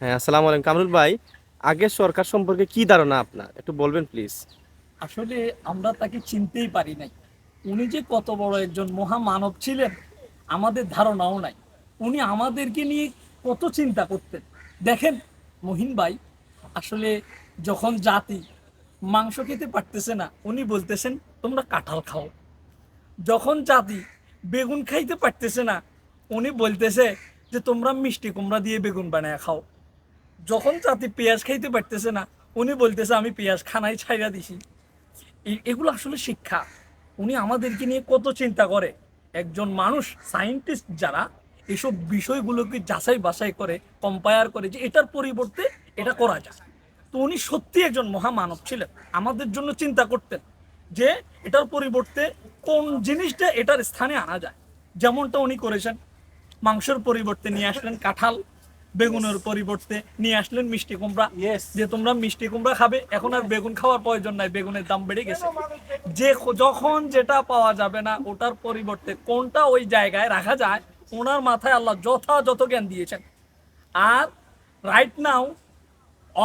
হ্যাঁ আসসালামু আলাইকুম। কামরুল ভাই, আগের সরকার সম্পর্কে কি ধারণা আপনার? একটু বলবেন প্লিজ আসলে আমরা তাকে চিনতেই পারি নাই। উনি যে কত বড় একজন মহামানব ছিলেন, আমাদের ধারণাও নাই। উনি আমাদেরকে নিয়ে কত চিন্তা করতেন। দেখেন, মহিন ভাই, আসলে যখন জাতি মাংস খেতে পারতেছে না, উনি বলতেছেন, তোমরা কাঁঠাল খাও। যখন জাতি বেগুন খাইতে পারতেছে না, উনি বলতেছে যে, তোমরা মিষ্টি কুমড়া দিয়ে বেগুন বানায় খাও। যখন জাতি পেঁয়াজ খাইতে পারতেছে না, উনি বলতেছে, আমি পেঁয়াজ খানাই ছাইরা দিছি। এগুলো আসলে শিক্ষা। উনি আমাদেরকে নিয়ে কত চিন্তা করে। একজন মানুষ সায়েন্টিস্ট যারা, এসব বিষয়গুলোকে যাচাই বাছাই করে কম্পায়ার করে যে এটার পরিবর্তে এটা করা যায়। তো উনি সত্যি একজন মহামানব ছিলেন। আমাদের জন্য চিন্তা করতেন যে এটার পরিবর্তে কোন জিনিসটা এটার স্থানে আনা যায়। যেমনটা উনি করেছেন। মাংসের পরিবর্তে নিয়ে আসলেন কাঁঠাল। বেগুনের পরিবর্তে নিয়ে আসলেন মিষ্টি কুমড়া। যে তোমরা মিষ্টি কুমড়া খাবে এখন আর বেগুন খাওয়ার প্রয়োজন নাই বেগুনের দাম বেড়ে গেছে। যে যখন যেটা পাওয়া যাবে না ওটার পরিবর্তে কোনটা ওই জায়গায় রাখা যায় ওনার মাথায় আল্লাহ যথাযথ জ্ঞান দিয়েছেন। আর রাইট নাও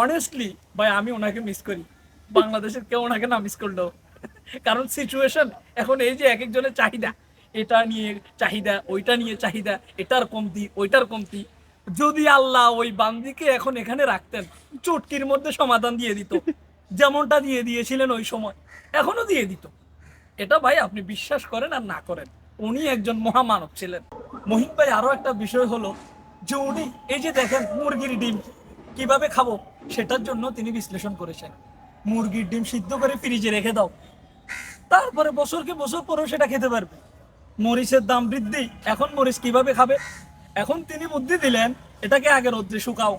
অনেস্টলি ভাই আমি ওনাকে মিস করি। বাংলাদেশের কেউ ওনাকে না মিস করলেও। কারণ সিচুয়েশন এখন এই যে এক একজনের চাহিদা এটা নিয়ে চাহিদা ওইটা নিয়ে চাহিদা এটার কমতি ওইটার কমতি। যদি আল্লাহ ওই বান্দিকে এখন এখানে রাখতেন চুটকির মধ্যে সমাধান দিয়ে দিত। যেমনটা দিয়ে দিয়েছিলেন ওই সময় এখনও দিয়ে দিত। এটা ভাই আপনি বিশ্বাস করেন আর না করেন উনি একজন মহামানব ছিলেন। মহিম ভাই আরও একটা বিষয় হলো যে উনি এই যে দেখেন মুরগির ডিম কীভাবে খাব সেটার জন্য তিনি বিশ্লেষণ করেছেন। মুরগির ডিম সিদ্ধ করে ফ্রিজে রেখে দাও। তারপরে বছরকে বছর পরেও সেটা খেতে পারবে। মরিচের দাম বৃদ্ধি এখন মরিচ কীভাবে খাবে? এখন তিনি বুদ্ধি দিলেন, এটাকে আগে রোদ্রে শুকাও,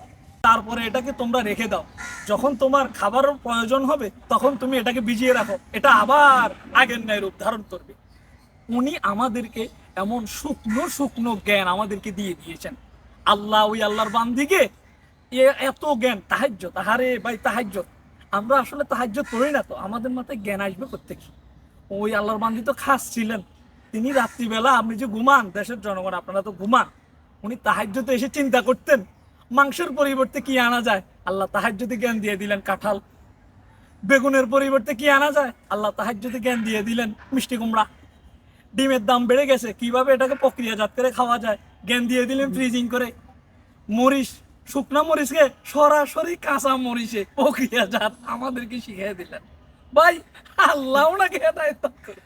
তারপরে এটাকে তোমরা রেখে দাও। যখন তোমার খাবারের প্রয়োজন হবে, তখন তুমি এটাকে ভিজিয়ে রাখো। এটা আবার আগের ন্যায় রূপ ধারণ করবে। উনি আমাদেরকে এমন শুকনো শুকনো জ্ঞান আমাদেরকে দিয়ে দিয়েছেন। আল্লাহ ওই আল্লাহর বান্দিকে এত জ্ঞান, তাহাজ্য, তাহারে ভাই, তাহাজ্য। আমরা আসলে তাহাজ্য করি না তো, আমাদের মাথায় জ্ঞান আসবে প্রত্যেকে। ওই আল্লাহর বান্দি তো খাস ছিলেন। তিনি রাত্রিবেলা আপনি যে ঘুমান, দেশের জনগণ, আপনারা তো ঘুমান। উনি তাহাজ্যতে এসে চিন্তা করতেন, মাংসের পরিবর্তে কি আনা যায়? আল্লাহ তাহাজ্যতে জ্ঞান দিয়ে দিলেন কাঁঠাল। বেগুনের পরিবর্তে কি আনা যায়? আল্লাহ তাহাজ্যতে জ্ঞান দিয়ে দিলেন মিষ্টি কুমড়া। ডিমের দাম বেড়ে গেছে, কীভাবে এটাকে প্রক্রিয়াজাত করে খাওয়া যায়? জ্ঞান দিয়ে দিলেন ফ্রিজিং করে। মরিচ, শুকনা মরিচকে সরাসরি কাঁচা মরিচে প্রক্রিয়াজাত আমাদেরকে শিখিয়ে দিলেন। ভাই, আল্লাহ ওনাকে হেদায়ত করে